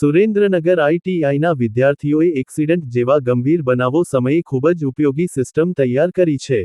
સુરેન્દ્રનગર આઈટીઆઈના વિદ્યાર્થીઓએ એક્સિડન્ટ જેવા ગંભીર બનાવો સમયે ખૂબ જ ઉપયોગી સિસ્ટમ તૈયાર કરી છે.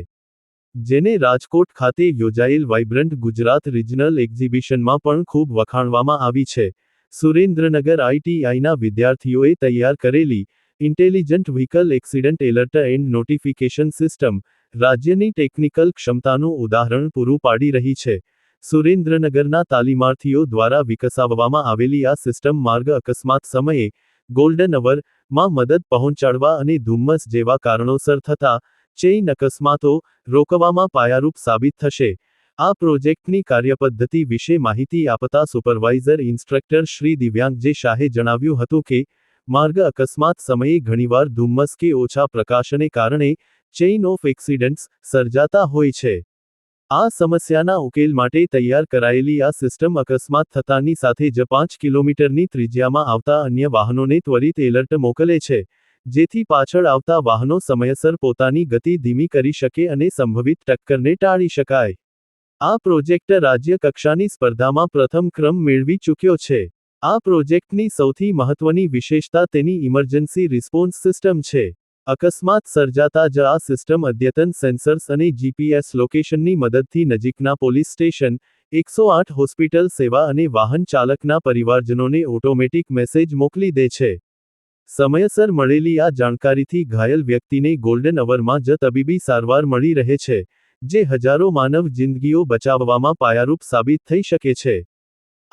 જેને રાજકોટ ખાતે યોજાયેલ વાઇબ્રન્ટ ગુજરાત રિજનલ એક્ઝિબિશનમાં પણ ખૂબ વખાણવામાં આવી છે. સુરેન્દ્રનગર આઈટીઆઈના વિદ્યાર્થીઓએ તૈયાર કરેલી intelligent vehicle accident alert and notification system રાજ્યની ટેકનિકલ ક્ષમતાનું ઉદાહરણ પૂરું પાડી રહી છે. સુરેન્દ્રનગરના તાલીમાર્થીઓ દ્વારા વિકસાવવામાં આવેલી આ સિસ્ટમ માર્ગ અકસ્માત સમયે ગોલ્ડન અવરમાં મદદ પહોંચાડવા અને ધુમ્મસ જેવા કારણોસર થતા ચેઇન અકસ્માતો રોકવામાં પાયારૂપ સાબિત થશે. આ પ્રોજેક્ટની કાર્યપદ્ધતિ વિશે માહિતી આપતા સુપરવાઇઝર ઇન્સ્ટ્રક્ટર શ્રી દિવ્યાંગજે શાહે જણાવ્યું હતું કે, માર્ગ અકસ્માત સમયે ઘણીવાર ધુમ્મસ કે ઓછા પ્રકાશને કારણે ચેઇન ઓફ એક્સિડન્ટ્સ સર્જાતા હોય છે. આ સમસ્યાના ઉકેલ માટે તૈયાર કરાયેલી આ સિસ્ટમ અકસ્માત થતાની સાથે જ પાંચ કિલોમીટરની ત્રિજ્યામાં આવતા અન્ય વાહનોને ત્વરિત એલર્ટ મોકલે છે, જેથી પાછળ આવતા વાહનો સમયસર પોતાની ગતિ ધીમી કરી શકે અને સંભવિત ટક્કરને ટાળી શકાય. આ પ્રોજેક્ટ રાજ્ય કક્ષાની સ્પર્ધામાં પ્રથમ ક્રમ મેળવી ચૂક્યો છે. આ પ્રોજેક્ટની સૌથી મહત્વની વિશેષતા તેની ઇમરજન્સી રિસ્પોન્સ સિસ્ટમ છે. અકસ્માત સર્જાતા જ આ સિસ્ટમ અદ્યતન સેન્સર્સ અને જીપીએસ લોકેશનની મદદથી નજીકના પોલીસ સ્ટેશન, એકસો આઠ હોસ્પિટલ સેવા અને વાહન ચાલકના પરિવારજનોને ઓટોમેટિક મેસેજ મોકલી દે છે. સમયસર મળેલી આ જાણકારીથી ઘાયલ વ્યક્તિને ગોલ્ડન અવરમાં જ તબીબી સારવાર મળી રહે છે, જે હજારો માનવ જિંદગીઓ બચાવવામાં પાયારૂપ સાબિત થઈ શકે છે.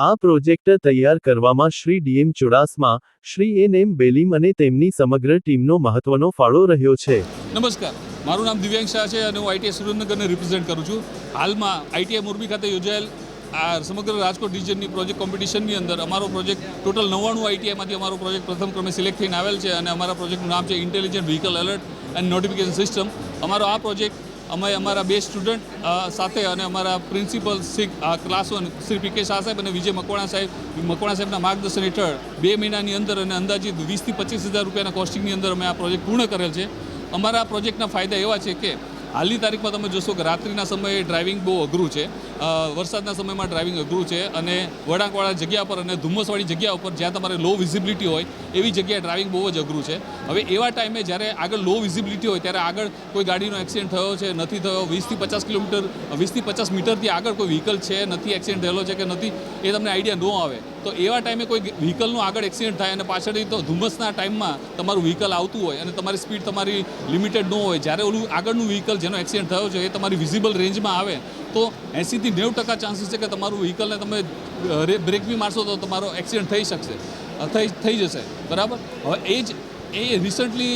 આ પ્રોજેક્ટ તૈયાર કરવામાં Shri DM Chudasama, Shri N M Belim અને તેમની સમગ્ર ટીમનો મહત્વનો ફાળો રહ્યો છે. નમસ્કાર. મારું નામ દિવ્યાંગ શાહ છે અને હું આઈટીઆઈ સુરેન્દ્રનગરને રિપ્રેઝેન્ટ કરું છું. હાલમાં આઈટીઆઈ મોરબી ખાતે યોજાયેલ આ સમગ્ર રાજકોટ રિજનની પ્રોજેક્ટ કોમ્પિટિશનની અંદર અમારો પ્રોજેક્ટ ટોટલ નવ્વાણું આઈટીઆઈમાંથી અમારો પ્રોજેક્ટ પ્રથમ ક્રમે સિલેક્ટ થઈને આવેલ છે અને અમારા પ્રોજેક્ટનું નામ છે intelligent vehicle alert and notification system અમારો આ પ્રોજેક્ટ અમે અમારા બે સ્ટુડન્ટ સાથે અને અમારા principal Shri class one Shri P K Shah સાહેબ અને વિજય મકવાણા સાહેબ મકવાણા સાહેબના માર્ગદર્શન હેઠળ બે મહિનાની અંદર અને અંદાજિત વીસથી પચીસ હજાર રૂપિયાના કોસ્ટિંગની અંદર અમે આ પ્રોજેક્ટ પૂર્ણ કરેલ છે. અમારા પ્રોજેક્ટના ફાયદા એવા છે કે હાલની તારીખમાં તમે જોશો કે રાત્રિના સમયે ડ્રાઇવિંગ બહુ અઘરું છે. વરસાદના સમયમાં ડ્રાઇવિંગ અઘરું છે અને વળાંકવાળા જગ્યા પર અને ધુમ્મસવાળી જગ્યા ઉપર જ્યાં તમારે લો વિઝિબિલિટી હોય, એવી જગ્યાએ ડ્રાઇવિંગ બહુ જ અઘરું છે. હવે એવા ટાઈમે જ્યારે આગળ લો વિઝિબિલિટી હોય ત્યારે આગળ કોઈ ગાડીનો એક્સિડન્ટ થયો છે, નથી થયો, વીસથી પચાસ કિલોમીટર, વીસથી પચાસ મીટરથી આગળ કોઈ વ્હીકલ છે, નથી એક્સિડન્ટ થયેલો છે કે નથી, એ તમને આઈડિયા ન આવે. તો એવા ટાઈમે કોઈ વ્હીકલનું આગળ એક્સિડન્ટ થાય અને પાછળથી તો ધુમ્મસના ટાઈમમાં તમારું વ્હીકલ આવતું હોય અને તમારી સ્પીડ તમારી લિમિટેડ ન હોય, જ્યારે ઓલું આગળનું વ્હીકલ જેનો એક્સિડન્ટ થયો છે એ તમારી વિઝિબલ રેન્જમાં આવે, તો એંસીથી નેવું ટકા ચાન્સીસ છે કે તમારું વ્હીકલને તમે બ્રેક બી મારશો તો તમારો એક્સિડન્ટ થઈ શકશે થઈ થઈ જશે, બરાબર? હવે એ જ એ રિસન્ટલી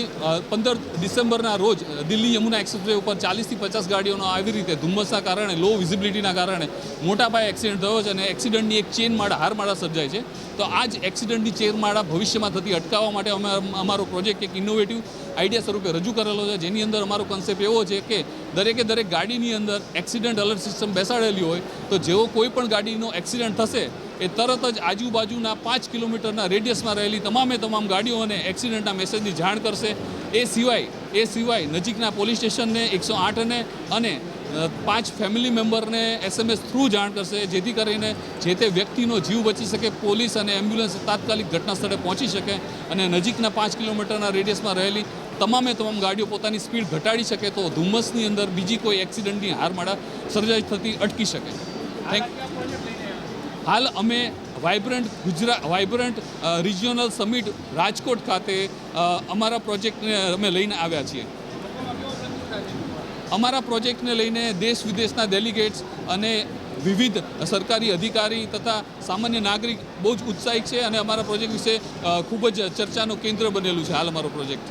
પંદર ડિસેમ્બરના રોજ દિલ્હી યમુના એક્સપ્રેસવે ઉપર ચાલીસથી પચાસ ગાડીઓનો આવી રીતે ધુમ્મસના કારણે લો વિઝિબિલિટીના કારણે મોટા પાયે એક્સિડન્ટ થયો છે અને એક્સિડન્ટની એક ચેન માળા, હારમાળા સર્જાય છે. તો આ જ એક્સિડન્ટની ચેન માળા ભવિષ્યમાં થતી અટકાવવા માટે અમે અમારો પ્રોજેક્ટ એક ઇનોવેટિવ આઈડિયા સ્વરૂપે રજૂ કરેલો છે. જેની અંદર અમારો કન્સેપ્ટ એવો છે કે દરેકે દરેક ગાડીની અંદર એક્સિડન્ટ અલર્ટ સિસ્ટમ બેસાડેલી હોય, તો જેવો કોઈ પણ ગાડીનો એક્સિડન્ટ થશે એ તરત જ આજુબાજુના પાંચ કિલોમીટરના રેડિયસમાં રહેલી તમામે તમામ ગાડીઓને એક્સિડન્ટના મેસેજની જાણ કરશે. એ સિવાય એ સિવાય નજીકના પોલીસ સ્ટેશનને એકસો આઠને અને પાંચ ફેમિલી મેમ્બરને એસએમએસ થ્રુ જાણ કરશે, જેથી કરીને જે તે વ્યક્તિનો જીવ બચી શકે, પોલીસ અને એમ્બ્યુલન્સ તાત્કાલિક ઘટના સ્થળે પહોંચી શકે અને નજીકના પાંચ કિલોમીટરના રેડિયસમાં રહેલી તમામે તમામ ગાડીઓ પોતાની સ્પીડ ઘટાડી શકે તો ધુમ્મસની અંદર બીજી કોઈ એક્સિડન્ટની હારમાળા સર્જાઈ થતી અટકી શકે. થેન્ક હાલ અમે vibrant Gujarat, vibrant regional summit Rajkot ખાતે અમારા પ્રોજેક્ટને અમે લઈને આવ્યા છીએ. અમારા પ્રોજેક્ટને લઈને દેશ વિદેશના ડેલિગેટ્સ અને વિવિધ સરકારી અધિકારી તથા સામાન્ય નાગરિક બહુ જ ઉત્સાહિત છે અને અમારા પ્રોજેક્ટ વિશે ખૂબ જ ચર્ચાનું કેન્દ્ર બનેલું છે હાલ અમારો પ્રોજેક્ટ.